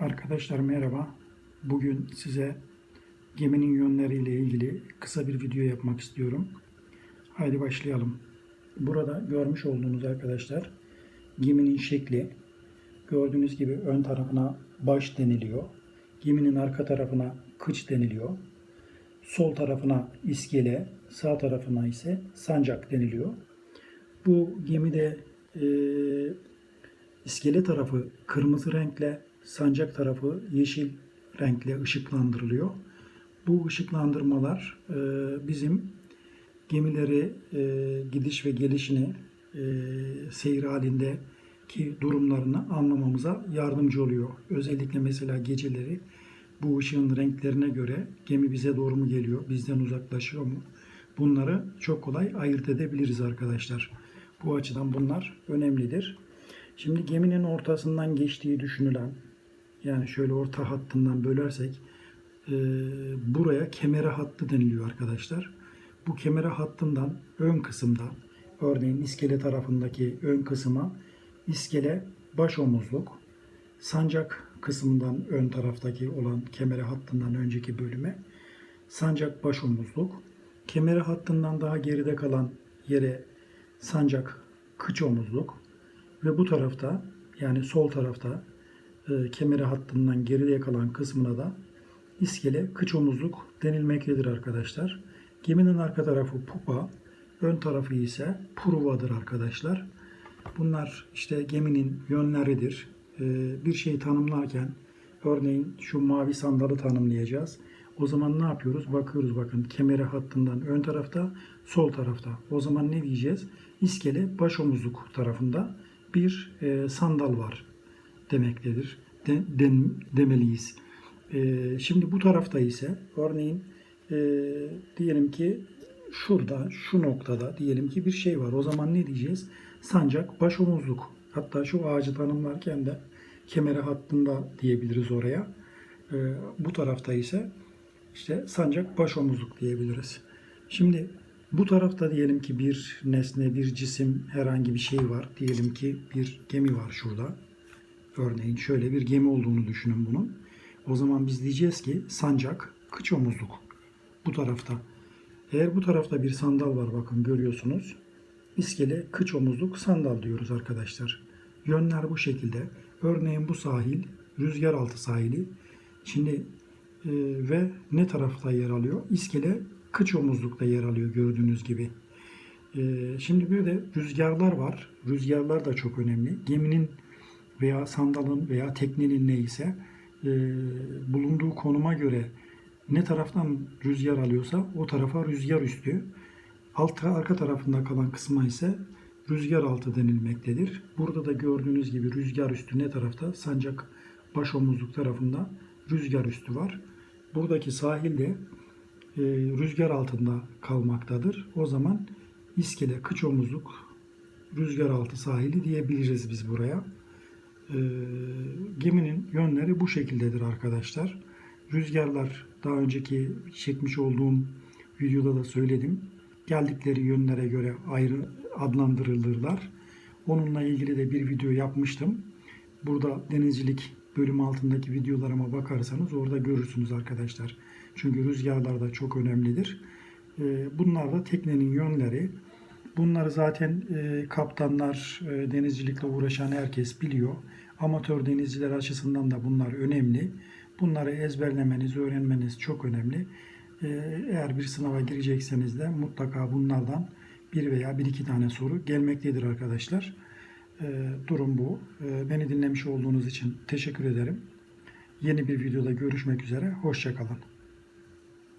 Arkadaşlar merhaba. Bugün size geminin yönleriyle ilgili kısa bir video yapmak istiyorum. Haydi başlayalım. Burada görmüş olduğunuz arkadaşlar geminin şekli. Gördüğünüz gibi ön tarafına baş deniliyor. Geminin arka tarafına kıç deniliyor. Sol tarafına iskele, sağ tarafına ise sancak deniliyor. Bu gemide eee İskele tarafı kırmızı renkle, sancak tarafı yeşil renkle ışıklandırılıyor. Bu ışıklandırmalar e, bizim gemileri e, gidiş ve gelişini e, seyir halindeki durumlarını anlamamıza yardımcı oluyor. Özellikle mesela geceleri bu ışığın renklerine göre gemi bize doğru mu geliyor, bizden uzaklaşıyor mu? Bunları çok kolay ayırt edebiliriz arkadaşlar. Bu açıdan bunlar önemlidir. Şimdi geminin ortasından geçtiği düşünülen yani şöyle orta hattından bölersek e, buraya kemere hattı deniliyor arkadaşlar. Bu kemere hattından ön kısımda örneğin iskele tarafındaki ön kısma iskele baş omuzluk sancak kısmından ön taraftaki olan kemere hattından önceki bölüme sancak baş omuzluk kemere hattından daha geride kalan yere sancak kıç omuzluk ve bu tarafta yani sol tarafta e, kemeri hattından geride kalan kısmına da iskele kıç omuzluk denilmektedir arkadaşlar. Geminin arka tarafı pupa, ön tarafı ise pruvadır arkadaşlar. Bunlar işte geminin yönleridir. E, bir şeyi tanımlarken örneğin şu mavi sandalı tanımlayacağız. O zaman ne yapıyoruz? Bakıyoruz bakın kemeri hattından ön tarafta, sol tarafta. O zaman ne diyeceğiz? İskele baş omuzluk tarafında bir e, sandal var demektedir. De, den, demeliyiz. E, şimdi bu tarafta ise örneğin e, diyelim ki şurada şu noktada diyelim ki bir şey var. O zaman ne diyeceğiz? Sancak baş omuzluk. Hatta şu ağacı tanımlarken de kemere hattında diyebiliriz oraya. E, bu tarafta ise işte sancak baş omuzluk diyebiliriz. Şimdi bu tarafta diyelim ki bir nesne, bir cisim, herhangi bir şey var. Diyelim ki bir gemi var şurada. Örneğin şöyle bir gemi olduğunu düşünün bunun. O zaman biz diyeceğiz ki sancak, kıç omuzluk. Bu tarafta. Eğer bu tarafta bir sandal var bakın görüyorsunuz. İskele, kıç omuzluk, sandal diyoruz arkadaşlar. Yönler bu şekilde. Örneğin bu sahil, rüzgar altı sahili. Şimdi e, ve ne tarafta yer alıyor? İskele, kıç omuzlukta yer alıyor gördüğünüz gibi. Ee, şimdi bir de rüzgarlar var. Rüzgarlar da çok önemli. Geminin veya sandalın veya teknenin neyse e, bulunduğu konuma göre ne taraftan rüzgar alıyorsa o tarafa rüzgar üstü. Alt arka tarafında kalan kısma ise rüzgar altı denilmektedir. Burada da gördüğünüz gibi rüzgar üstü ne tarafta? Sancak baş omuzluk tarafında rüzgar üstü var. Buradaki sahilde e, rüzgar altında kalmaktadır. O zaman iskele, kıç omuzluk, rüzgar altı sahili diyebiliriz biz buraya. E, geminin yönleri bu şekildedir arkadaşlar. Rüzgarlar daha önceki çekmiş olduğum videoda da söyledim. Geldikleri yönlere göre ayrı adlandırılırlar. Onunla ilgili de bir video yapmıştım. Burada denizcilik bölüm altındaki videolarıma bakarsanız orada görürsünüz arkadaşlar. Çünkü rüzgarlar da çok önemlidir. Ee, bunlar da teknenin yönleri. Bunları zaten e, kaptanlar, e, denizcilikle uğraşan herkes biliyor. Amatör denizciler açısından da bunlar önemli. Bunları ezberlemeniz, öğrenmeniz çok önemli. Ee, eğer bir sınava girecekseniz de mutlaka bunlardan bir veya bir iki tane soru gelmektedir arkadaşlar. Ee, durum bu. Ee, beni dinlemiş olduğunuz için teşekkür ederim. Yeni bir videoda görüşmek üzere. Hoşçakalın.